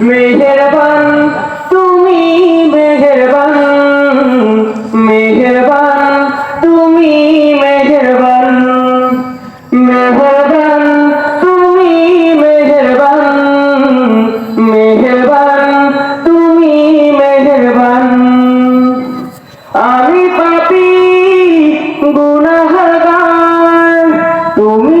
মেহেরবান, তুমি মেহেরবান মেহেরবান, তুমি মেহেরবান। মেহেরবান, তুমি মেহেরবান মেহেরবান, তুমি মেহেরবান। আমি পাপি গুণাহার তুমি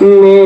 me